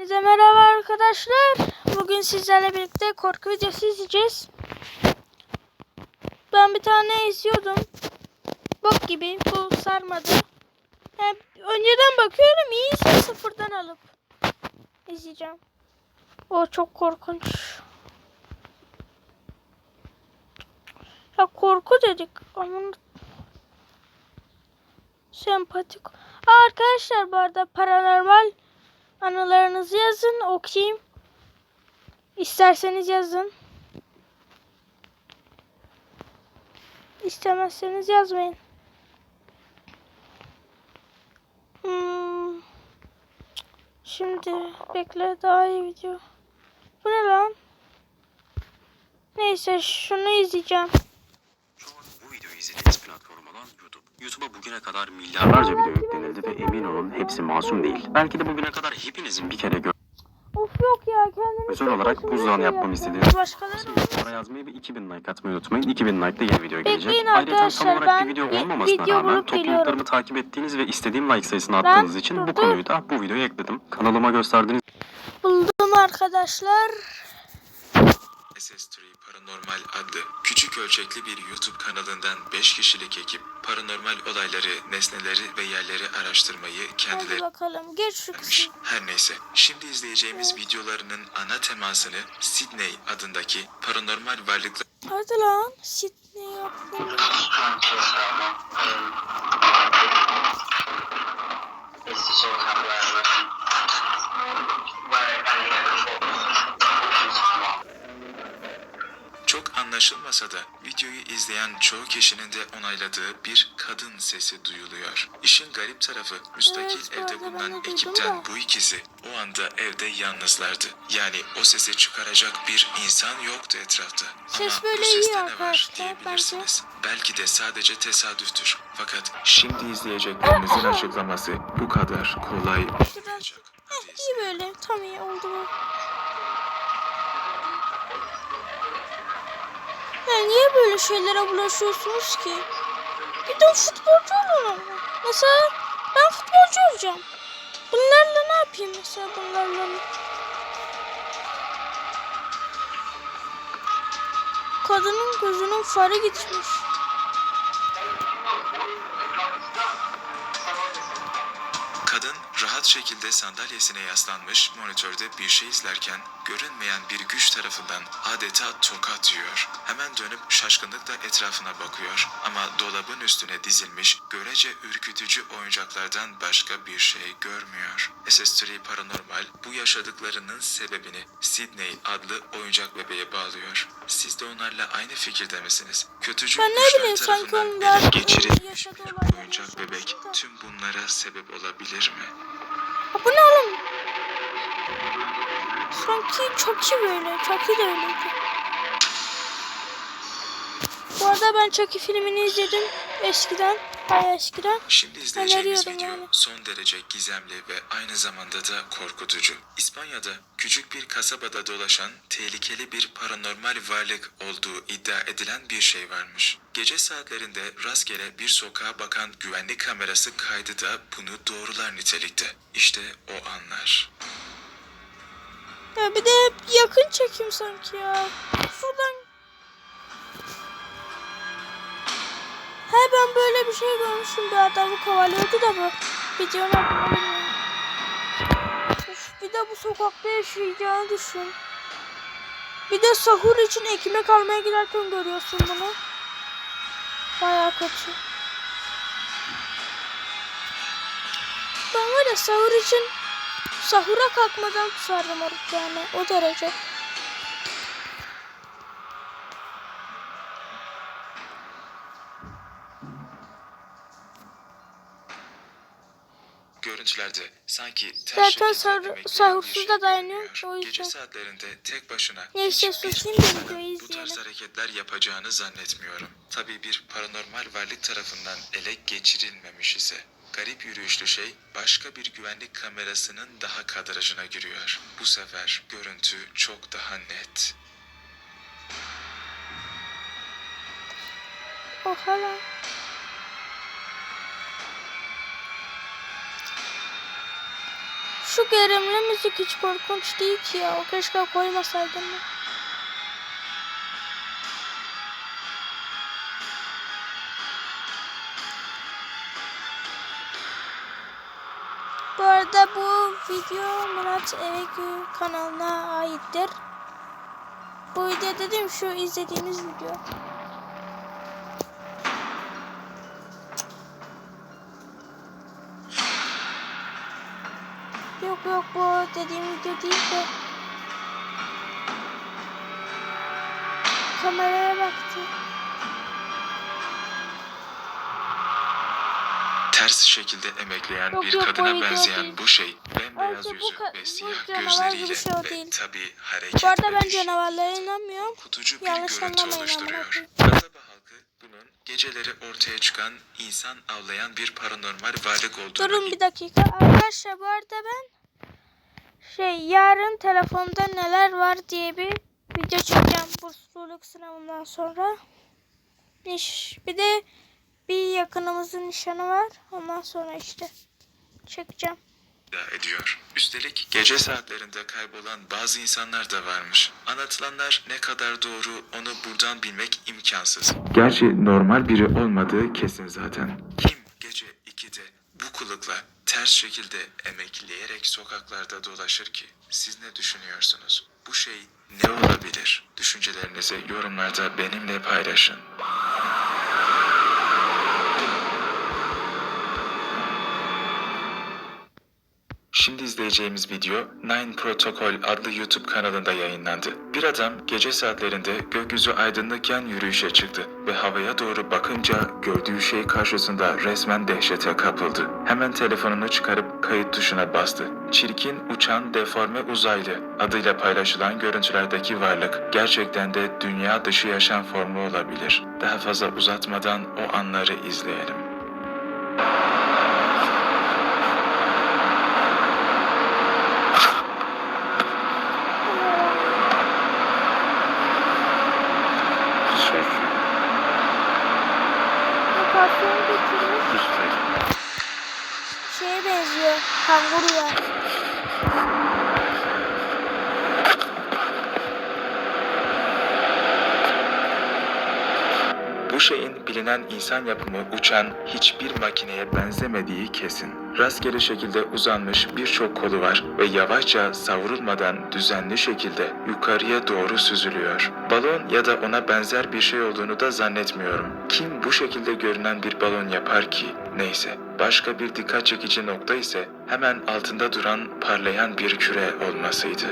Hepinize merhaba arkadaşlar. Bugün sizlerle birlikte korku videosu izleyeceğiz. Ben bir tane izliyordum. Bok gibi. Bu sarmadı. Hem önceden bakıyorum iyiyse sıfırdan alıp izleyeceğim. O çok korkunç. Ya korku dedik. Aman sempatik. Arkadaşlar bu arada paranormal anılarınızı yazın okuyayım. İsterseniz yazın. İstemezseniz yazmayın. Hmm. Şimdi bekle daha iyi video. Bu ne lan? Neyse şunu izleyeceğim. Şu an bu videoyu izlediğiniz platform olan YouTube. YouTube'a bugüne kadar milyarlarca video yüklenildi ve emin olun hepsi masum değil. Belki de bugüne kadar hepinizin bir kere Of yok ya kendimi özel olarak buzdağını şey yapmamı istediğiniz Başkaları Sonra yazmayı ve 2000 like atmayı unutmayın. 2000 like'da yeni video gelecek. Bekleyin Ayrıca tam arkadaşlar, olarak ben bir video bir olmamasına video rağmen bulup topluluklarımı geliyorum. takip ettiğiniz ve istediğim like sayısını attığınız için bu durdum. konuyu da bu videoya ekledim. Kanalıma gösterdiğiniz buldum arkadaşlar. SS3 Paranormal adlı küçük ölçekli bir YouTube kanalından 5 kişilik ekip paranormal olayları, nesneleri ve yerleri araştırmayı Hadi kendileri bakalım geç şu kısmı. Her neyse, şimdi izleyeceğimiz videolarının ana temasını Sydney adındaki paranormal varlıklar Hadi lan Sydney yaptım. Anlaşılmasa da videoyu izleyen çoğu kişinin de onayladığı bir kadın sesi duyuluyor. İşin garip tarafı müstakil Evet, evde bulunan ekipten bu ikisi o anda evde yalnızlardı. Yani o sesi çıkaracak bir insan yoktu etrafta. Ses Ama böyle bu iyi seste ne var arkadaşlar, diyebilirsiniz. Belki de sadece tesadüftür. Fakat şimdi izleyeceklerinizin açıklaması bu kadar kolay olmayacak. İyi böyle tam iyi oldu bu. Ya niye böyle şeylere bulaşıyorsunuz ki? Gidin futbolcu olun. Mesela ben futbolcu olacağım. Bunlarla ne yapayım mesela bunlarla? Kadının gözünün farı gitmiş. Rahat şekilde sandalyesine yaslanmış monitörde bir şey izlerken görünmeyen bir güç tarafından adeta tokat yiyor. Hemen dönüp şaşkınlıkla etrafına bakıyor ama dolabın üstüne dizilmiş görece ürkütücü oyuncaklardan başka bir şey görmüyor. SS3 Paranormal bu yaşadıklarının sebebini Sydney adlı oyuncak bebeğe bağlıyor. Siz de onlarla aynı fikirde misiniz? Kötücül Ben ne bileyim, sanki onlar geçirilmiş bir oyuncak bebek tüm bunlara sebep olabilir mi? Ha, bu ne oğlum? Sanki Chucky böyle. Chucky de öyleydi. Bu arada ben Chucky filmini izledim eskiden. Bayağı eskiden. Şimdi izleyeceğimiz video yani. son derece gizemli ve aynı zamanda da korkutucu. İspanya'da küçük bir kasabada dolaşan tehlikeli bir paranormal varlık olduğu iddia edilen bir şey varmış. Gece saatlerinde rastgele bir sokağa bakan güvenlik kamerası kaydı da bunu doğrular nitelikte. İşte o anlar. Ya bir de yakın çekim sanki ya. Şuradan. He ben böyle bir şey görmüşüm. Bir adamı kovalıyordu da bu. Videonun bir de bu sokakta yaşayacağını düşün. Bir de sahur için ekmek almaya giderken görüyorsun bunu. Baya kötü. Ben var ya sahur için sahura kalkmadan kusardım orada yani o derece. Görüntülerde sanki ters Zaten sahur- sahursuz da dayanıyor, o yüzden. Gece saatlerinde tek başına Neyse, susayım da videoyu bu tarz hareketler yapacağını zannetmiyorum. Tabii bir paranormal varlık tarafından ele geçirilmemiş ise. Garip yürüyüşlü şey başka bir güvenlik kamerasının daha kadrajına giriyor. Bu sefer görüntü çok daha net. Oha lan. Şu gerilimli müzik hiç korkunç değil ki ya. O keşke koymasaydım. Bu arada bu video Murat Evegü kanalına aittir. Bu video dedim şu izlediğimiz video. Yok yok bu dediğim video değil de. Kameraya baktı. Ters şekilde emekleyen Yok, bir yok, kadına benzeyen değil. bu şey bembeyaz bu yüzü ve siyah gözleriyle şey ve değil. tabi hareket Bu arada ben canavarlara inanmıyorum. korkutucu bir Yanlış görüntü anlamayın oluşturuyor. bunun geceleri ortaya çıkan insan avlayan bir paranormal varlık olduğunu Durun bir dakika. Arkadaşlar bu arada ben şey yarın telefonda neler var diye bir video çekeceğim bursluluk sınavından sonra. Niş, bir de bir yakınımızın nişanı var. Ondan sonra işte çekeceğim. İddia ediyor. Üstelik gece saatlerinde kaybolan bazı insanlar da varmış. Anlatılanlar ne kadar doğru onu buradan bilmek imkansız. Gerçi normal biri olmadığı kesin zaten. Kim gece 2'de bu kılıkla ters şekilde emekleyerek sokaklarda dolaşır ki? Siz ne düşünüyorsunuz? Bu şey ne olabilir? Düşüncelerinizi yorumlarda benimle paylaşın. Şimdi izleyeceğimiz video Nine Protocol adlı YouTube kanalında yayınlandı. Bir adam gece saatlerinde gökyüzü aydınlıkken yürüyüşe çıktı ve havaya doğru bakınca gördüğü şey karşısında resmen dehşete kapıldı. Hemen telefonunu çıkarıp kayıt tuşuna bastı. Çirkin, uçan, deforme uzaylı adıyla paylaşılan görüntülerdeki varlık gerçekten de dünya dışı yaşam formu olabilir. Daha fazla uzatmadan o anları izleyelim. Lokasyon bitirmiş. Şeye benziyor. Kanguruya. Bu şeyin bilinen insan yapımı uçan hiçbir makineye benzemediği kesin. Rastgele şekilde uzanmış birçok kolu var ve yavaşça savrulmadan düzenli şekilde yukarıya doğru süzülüyor. Balon ya da ona benzer bir şey olduğunu da zannetmiyorum. Kim bu şekilde görünen bir balon yapar ki? Neyse. Başka bir dikkat çekici nokta ise hemen altında duran parlayan bir küre olmasıydı.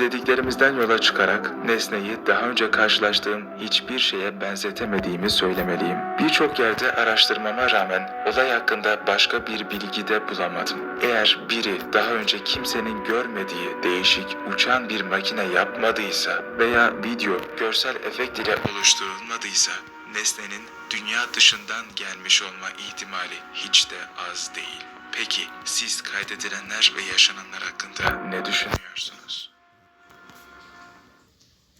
İzlediklerimizden yola çıkarak nesneyi daha önce karşılaştığım hiçbir şeye benzetemediğimi söylemeliyim. Birçok yerde araştırmama rağmen olay hakkında başka bir bilgi de bulamadım. Eğer biri daha önce kimsenin görmediği değişik uçan bir makine yapmadıysa veya video görsel efekt ile oluşturulmadıysa nesnenin dünya dışından gelmiş olma ihtimali hiç de az değil. Peki siz kaydedilenler ve yaşananlar hakkında ne düşünüyorsunuz?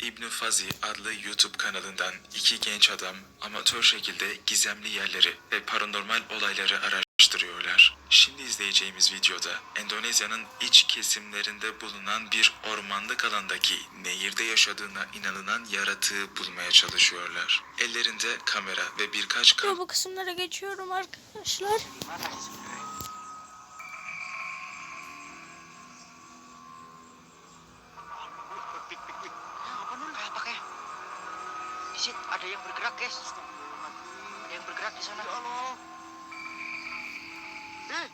İbn Fazi adlı YouTube kanalından iki genç adam amatör şekilde gizemli yerleri ve paranormal olayları araştırıyorlar. Şimdi izleyeceğimiz videoda Endonezya'nın iç kesimlerinde bulunan bir ormanlık alandaki nehirde yaşadığına inanılan yaratığı bulmaya çalışıyorlar. Ellerinde kamera ve birkaç Dur bu kısımlara geçiyorum arkadaşlar. Pik, pik, pik. Apa nun? Apa kayak? Di situ ada yang bergerak, guys. Ada yang bergerak di sana. Ya Allah. Eh,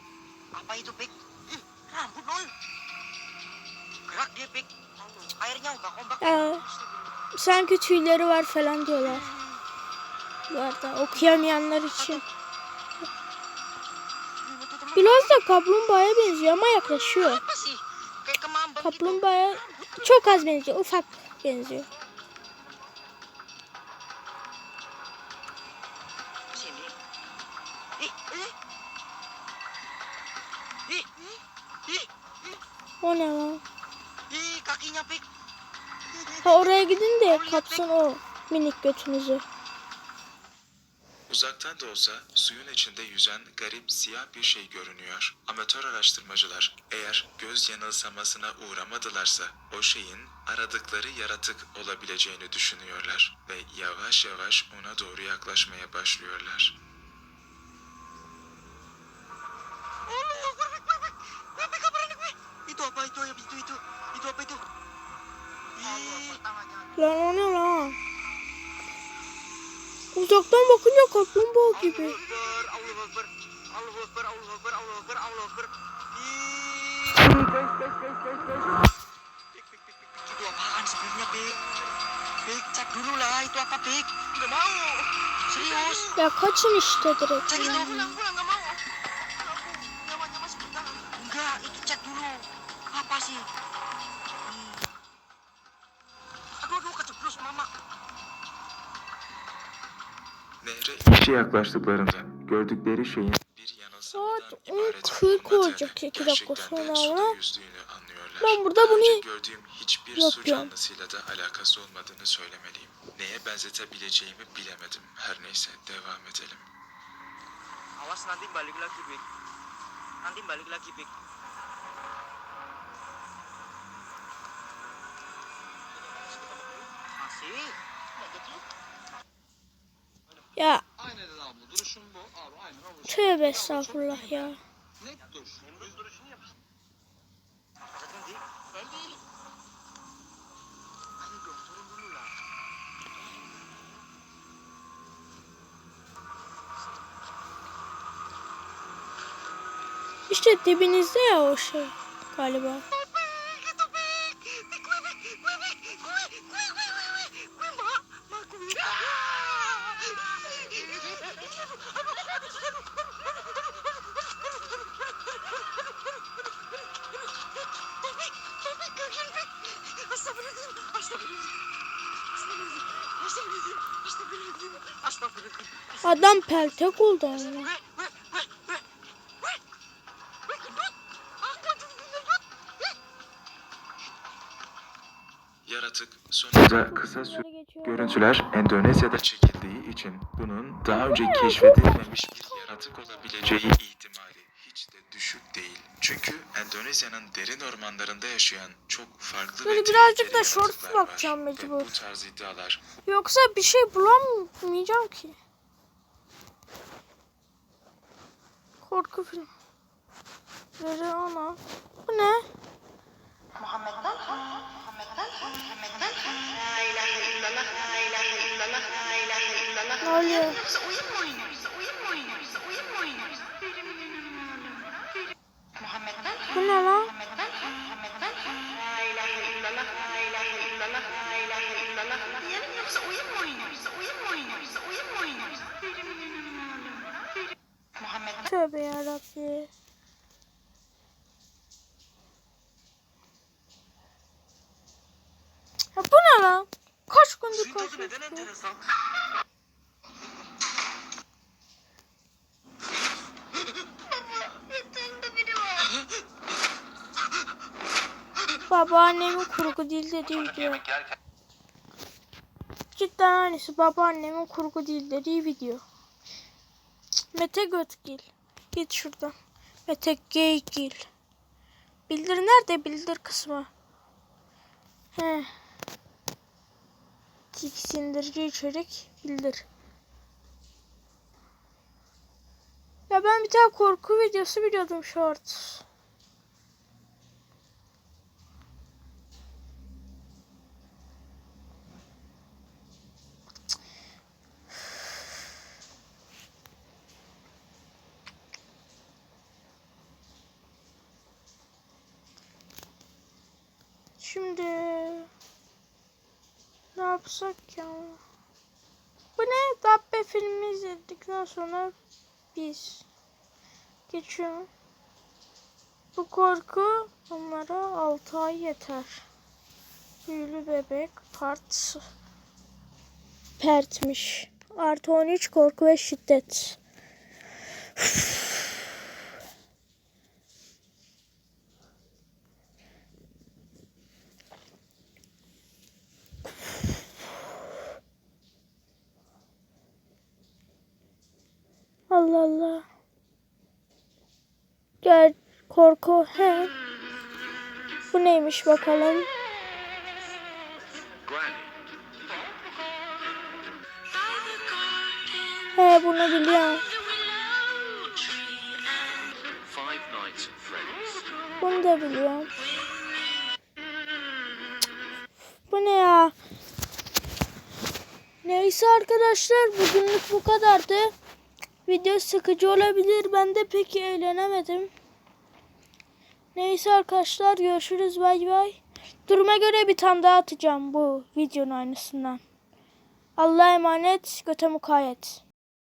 apa itu, Pik? Ih, rambut, Nol. Gerak dia, Pik. Airnya udah kombak. Ee, sanki tüyleri var falan diyorlar. Bu arada okuyamayanlar için. Biraz da kaplumbağaya benziyor ama yaklaşıyor. Apa sih? Kayak kemambang gitu. Kaplumbağa çok az benziyor. Ufak benziyor. O ne lan? Ih, kakinya, Pik. Ha oraya gidin de kapsın o minik götünüzü. Uzaktan da olsa suyun içinde yüzen garip siyah bir şey görünüyor. Amatör araştırmacılar eğer göz yanılsamasına uğramadılarsa o şeyin aradıkları yaratık olabileceğini düşünüyorlar ve yavaş yavaş ona doğru yaklaşmaya başlıyorlar. Allah, perfect, perfect. Perfect ka parinig, we. Itu apa itu? Itu, itu. Itu apa itu? Lan o ne lan? Uzaktan bakınca kaplumbağa gibi. Itu apaan sebenarnya, Pik? Pik, cek dulu lah. Itu apa, Pik? Nggak mau. Serius. Ya kaçın işte direkt. Cek itu. Pulang, pulang. Nggak mau. Enggak, itu cek dulu. Apa sih? İyice yaklaştıklarında gördükleri şeyin bir Saat ibaret 10.40 olmadığını, olacak iki dakika gerçekten de sonra ama ben burada bunu gördüğüm hiçbir su yapıyorum. canlısıyla da alakası olmadığını söylemeliyim. Neye benzetebileceğimi bilemedim. Her neyse devam edelim. Awas nanti balik lagi, Bik. Nanti balik lagi, Bik. Masih. ya tövbe estağfurullah ya. İşte dibinizde ya o şey galiba. Adam peltek oldu ama. Yaratık sonunda kısa süre Görüntüler Endonezya'da çekildiği için bunun daha önce keşfedilmemiş bir yaratık olabileceği ihtimali hiç de düşük değil. Çünkü Endonezya'nın derin ormanlarında yaşayan çok farklı Böyle ve birazcık da shorts bakacağım mecbur. Bu tarz iddialar Yoksa bir şey bulamayacağım ki. Korku film. Veri ana. Bu ne? Ne oluyor? Bu ne lan? Tövbe yarabbi. Ya bu ne lan? Kaç gündür konuşuyorsun? Babaannemin kurgu dediği video. Cidden aynısı babaannemin kurgu dediği video. Mete Götgil. Git şuradan. Mete Geygil. Bildir nerede bildir kısmı. He. Tiksindirici içerik bildir. Ya ben bir tane korku videosu biliyordum shorts. Şimdi ne yapsak ya? Bu ne? Dabbe filmi izledikten sonra biz geçiyorum. Bu korku onlara 6 ay yeter. Büyülü bebek part pertmiş. Artı 13 korku ve şiddet. Allah Allah. Gel korku he. Bu neymiş bakalım. He bunu biliyorum. Bunu da biliyorum. Bu ne ya? Neyse arkadaşlar bugünlük bu kadardı. Video sıkıcı olabilir. Ben de pek eğlenemedim. Neyse arkadaşlar görüşürüz bay bay. Duruma göre bir tane daha atacağım bu videonun aynısından. Allah'a emanet. Göte mukayyet.